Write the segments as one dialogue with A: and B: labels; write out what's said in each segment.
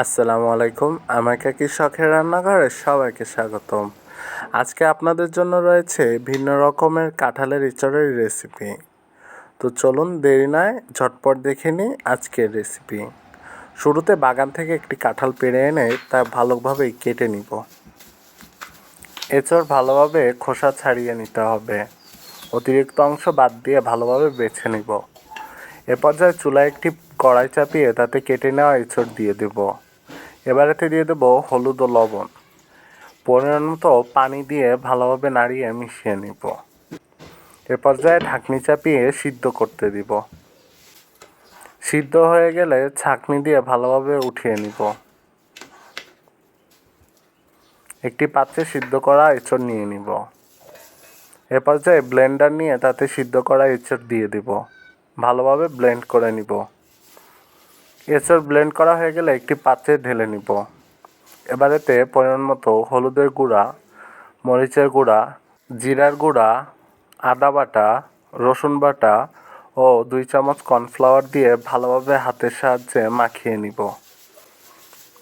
A: আসসালামু আলাইকুম। আমাকে কি শখের রান্নাঘরে সবাইকে স্বাগতম। আজকে আপনাদের জন্য রয়েছে ভিন্ন রকমের কাঁঠালের ইঁচড়ের রেসিপি। তো চলুন দেরি নয়, ঝটপট দেখে নিই আজকের রেসিপি। শুরুতে বাগান থেকে একটি কাঁঠাল পেড়ে এনে তা ভালোভাবে কেটে নিব। এঁচড় ভালোভাবে খোসা ছাড়িয়ে নিতে হবে। অতিরিক্ত অংশ বাদ দিয়ে ভালোভাবে বেছে নিব। এ পর্যায়ে চুলায় একটি কড়াই চাপিয়ে তাতে কেটে নেওয়া এঁচড় দিয়ে দেব। এবারেতে দিয়ে দেব হলুদ ও লবণ। পরিমাণ মতো পানি দিয়ে ভালোভাবে নাড়িয়ে মিশিয়ে নিব। এ পর্যায়ে ঢাকনি চাপিয়ে সিদ্ধ করতে দিব। সিদ্ধ হয়ে গেলে ছাঁকনি দিয়ে ভালোভাবে উঠিয়ে নিব। একটি পাত্রে সিদ্ধ করা এঁচড় নিয়ে নিব। এ পর্যায়ে ব্লেন্ডার নিয়ে তাতে সিদ্ধ করা এঁচড় দিয়ে দিব। ভালোভাবে ব্লেন্ড করে নিব। এঁচড় ব্লেন্ড করা হয়ে গেলে একটি পাত্রে ঢেলে নিব। এবারেতে পরিমাণ মতো হলুদের গুঁড়া, মরিচের গুঁড়া, জিরার গুঁড়া, আদা বাটা, রসুন বাটা ও দুই চামচ কর্নফ্লাওয়ার দিয়ে ভালোভাবে হাতের সাহায্যে মাখিয়ে নিব।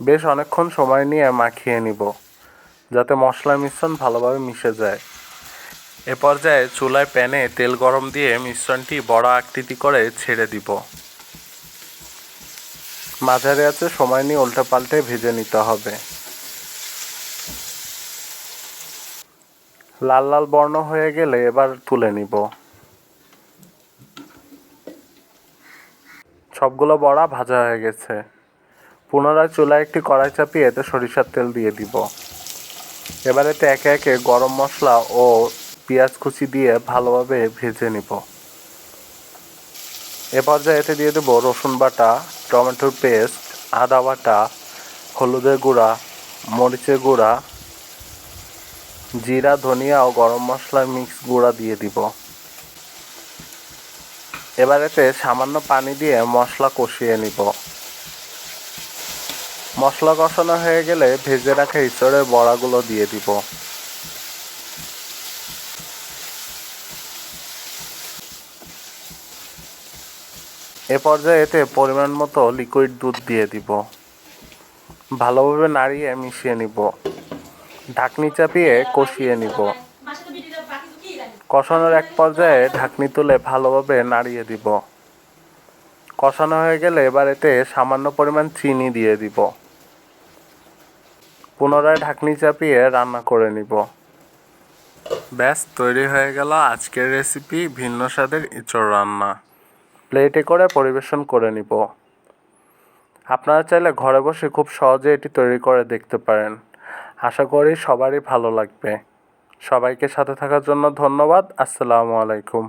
A: বেশ অনেকক্ষণ সময় নিয়ে মাখিয়ে নিব, যাতে মশলা মিশ্রণ ভালোভাবে মিশে যায়। এ পর্যায়ে চুলায় প্যানে তেল গরম দিয়ে মিশ্রণটি বড় আকৃতি করে ছেড়ে দিব। মাঝারি আছে, সময় নিয়ে উল্টে পাল্টে ভেজে নিতে হবে। লাল লাল বর্ণ হয়ে গেলে এবার তুলে নিব। সবগুলো বড়া ভাজা হয়ে গেছে। পুনরায় চুলায় একটি কড়াই চাপিয়ে এতে সরিষার তেল দিয়ে দিব। এবার এতে একে একে গরম মশলা ও পেঁয়াজ কুচি দিয়ে ভালোভাবে ভেজে নিব। এ পর্যায়ে এতে দিয়ে দেবো রসুন বাটা টমেটোর পেস্ট, আদা বাটা, হলুদের গুঁড়া, মরিচের গুঁড়া, জিরা, ধনিয়া ও গরম মশলার মিক্স গুঁড়া দিয়ে দিব। এবার এতে সামান্য পানি দিয়ে মশলা কষিয়ে নিব। মশলা কষানো হয়ে গেলে ভেজে রাখা ইঁচড়ের বড়াগুলো দিয়ে দিব। এ পর্যায়ে এতে পরিমাণ মতো লিকুইড দুধ দিয়ে দিব। ভালোভাবে নাড়িয়ে মিশিয়ে নিব। ঢাকনি চাপিয়ে কষিয়ে নিব। কষানোর এক পর্যায়ে ঢাকনি তুলে ভালোভাবে নাড়িয়ে দিব। কষানো হয়ে গেলে এবার এতে সামান্য পরিমাণ চিনি দিয়ে দিব। পুনরায় ঢাকনি চাপিয়ে রান্না করে নিব। ব্যাস, তৈরি হয়ে গেল আজকের রেসিপি ভিন্ন স্বাদের ইঁচড় রান্না। প্লেটে করে পরিবেশন করে নিব। আপনারা চাইলে ঘরে বসে খুব সহজে এটি তৈরি করে দেখতে পারেন। আশা করি সবারই ভালো লাগবে। সবাইকে সাথে থাকার জন্য ধন্যবাদ। আসসালামু আলাইকুম।